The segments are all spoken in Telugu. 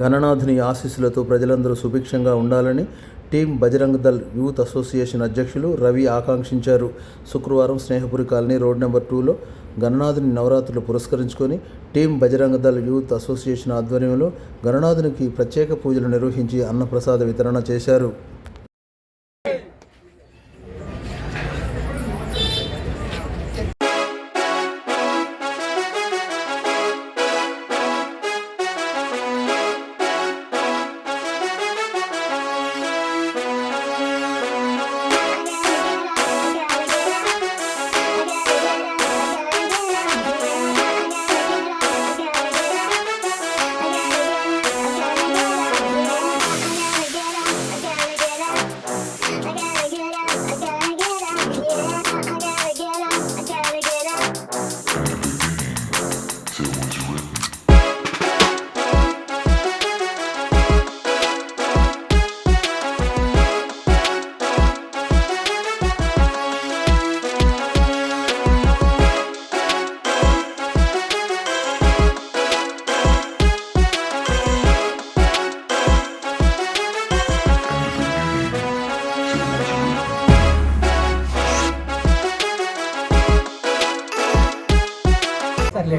గణనాథుని ఆశీస్సులతో ప్రజలందరూ సుభిక్షంగా ఉండాలని team Bajrang Dal youth association అధ్యక్షులు రవి ఆకాంక్షించారు. శుక్రవారం స్నేహపురి కాలనీ రోడ్ నెంబర్ టూలో గణనాథుని నవరాత్రులు పురస్కరించుకొని team Bajrang Dal youth association ఆధ్వర్యంలో గణనాథునికి ప్రత్యేక పూజలు నిర్వహించి అన్నప్రసాద వితరణ చేశారు.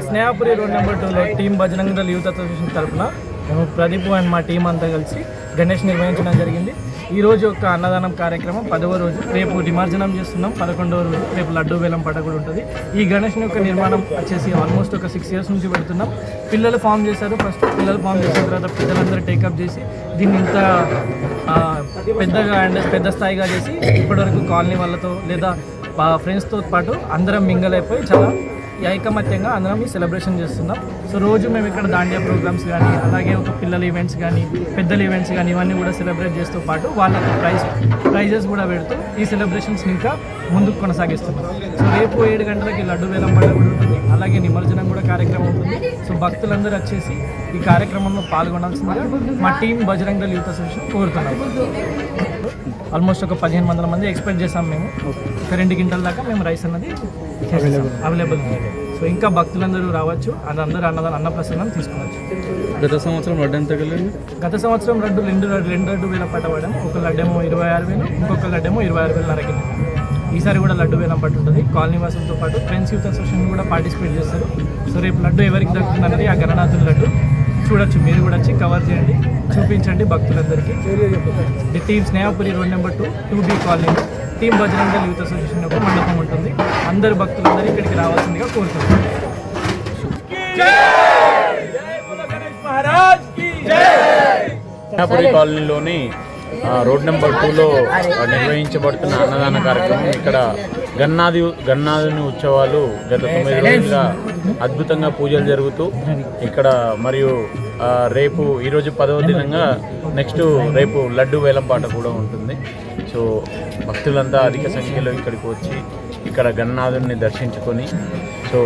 స్నేహపురి రోడ్ నెంబర్ టూలో team Bajrang Dal youth association తరఫున మేము ప్రదీప్ అండ్ మా టీం అంతా కలిసి గణేష్ నిర్వహించడం జరిగింది. ఈ రోజు ఒక అన్నదానం కార్యక్రమం పదవ రోజు. రేపు నిమజ్జనం చేస్తున్నాం. పదకొండవ రోజు రేపు లడ్డు వేలం పడ కూడా ఉంటుంది. ఈ గణేష్ యొక్క నిర్మాణం వచ్చేసి ఆల్మోస్ట్ ఒక సిక్స్ ఇయర్స్ నుంచి పెడుతున్నాం. పిల్లలు ఫామ్ చేశారు. ఫస్ట్ పిల్లలు ఫామ్ చేసిన తర్వాత పిల్లలందరూ టేకప్ చేసి దీన్ని ఇంత పెద్దగా అండ్ పెద్ద స్థాయిగా చేసి ఇప్పటివరకు కాలనీ వాళ్ళతో లేదా ఫ్రెండ్స్తో పాటు అందరం మింగలైపోయి చాలా ఐకమత్యంగా అందరం ఈ సెలబ్రేషన్ చేస్తున్నాం. సో రోజు మేము ఇక్కడ దాండియా ప్రోగ్రామ్స్ కానీ అలాగే ఒక పిల్లల ఈవెంట్స్ కానీ పెద్దల ఈవెంట్స్ కానీ ఇవన్నీ కూడా సెలబ్రేట్ చేస్తూ పాటు వాళ్ళకి ప్రైజ్ ప్రైజెస్ కూడా పెడుతూ ఈ సెలబ్రేషన్స్ ఇంకా ముందుకు కొనసాగిస్తున్నాం. సో రేపు ఏడు గంటలకి లడ్డు వేలం పండుగ కూడా ఉంటుంది. అలాగే నిమజ్జనం కూడా కార్యక్రమం ఉంటుంది. సో భక్తులందరూ వచ్చేసి ఈ కార్యక్రమంలో పాల్గొనాల్సిందిగా మా team Bajrang Dal youth association కోరుతున్నాం. ఆల్మోస్ట్ ఒక పదిహేను వందల మంది ఎక్స్పెక్ట్ చేసాం మేము. ఒక రెండు గంటల దాకా మేము రైస్ అన్నది అవైలబుల్ ఉంది సో ఇంకా భక్తులందరూ రావచ్చు అది అందరూ అన్నదాన అన్నప్రసన్నం తీసుకోవచ్చు. గత సంవత్సరం వడ్డీ ఎంత కలిగింది? గత సంవత్సరం లడ్డు రెండు లడ్డు రెండు లడ్డు వేల పట్టబడడం ఒక లడ్డేమో ఇరవై ఆరు వేలు ఇంకొక లడ్డేమో ఇరవై ఆరు వేలు నరకింది ఈసారి కూడా లడ్డు వేలం పట్టుంటుంది కాలనీ వాసులతో పాటు ఫ్రెండ్స్ యూత్ అసోసియేషన్ కూడా పార్టిసిపేట్ చేస్తారు. సో రేపు లడ్డు ఎవరికి దక్కుతుంది అన్నది ఆ గణనాథుల లడ్డు. చూడొచ్చు మీరు కూడా వచ్చి కవర్ చేయండి చూపించండి భక్తులందరికీ. The team Snehapuri road number two two B colony. Team Bajrang youth association యొక్క మండపం ఉంటుంది. అందరు భక్తులందరూ ఇక్కడికి రావాల్సిందిగా కోరుతున్నాను కన్యాపురి కాలనీలోని రోడ్ నెంబర్ టూలో నిర్వహించబడుతున్న అన్నదాన కార్యక్రమం ఇక్కడ గన్నాది గన్నాదుని ఉత్సవాలు గత తొమ్మిది రోజులుగా అద్భుతంగా పూజలు జరుగుతూ ఇక్కడ మరియు రేపు ఈరోజు పదవ దినంగా నెక్స్ట్ రేపు లడ్డు వేలంపాట కూడా ఉంటుంది. సో భక్తులంతా అధిక సంఖ్యలో ఇక్కడికి వచ్చి ఇక్కడ గన్నాథుని దర్శించుకొని సో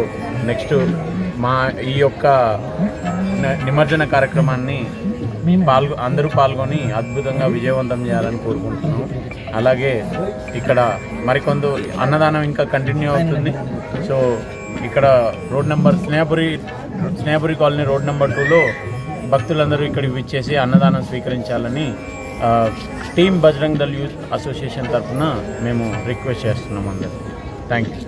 నెక్స్ట్ మా ఈ యొక్క నిమజ్జన కార్యక్రమాన్ని పాల్గొ అందరూ పాల్గొని అద్భుతంగా విజయవంతం చేయాలని కోరుకుంటున్నాం అలాగే ఇక్కడ మరికొంత అన్నదానం ఇంకా కంటిన్యూ అవుతుంది. సో ఇక్కడ road number Snehapuri Snehapuri colony road number టూలో భక్తులందరూ ఇక్కడికి విచ్చేసి అన్నదానం స్వీకరించాలని team Bajrang Dal youth association తరఫున మేము రిక్వెస్ట్ చేస్తున్నాం అందరికీ. Thank you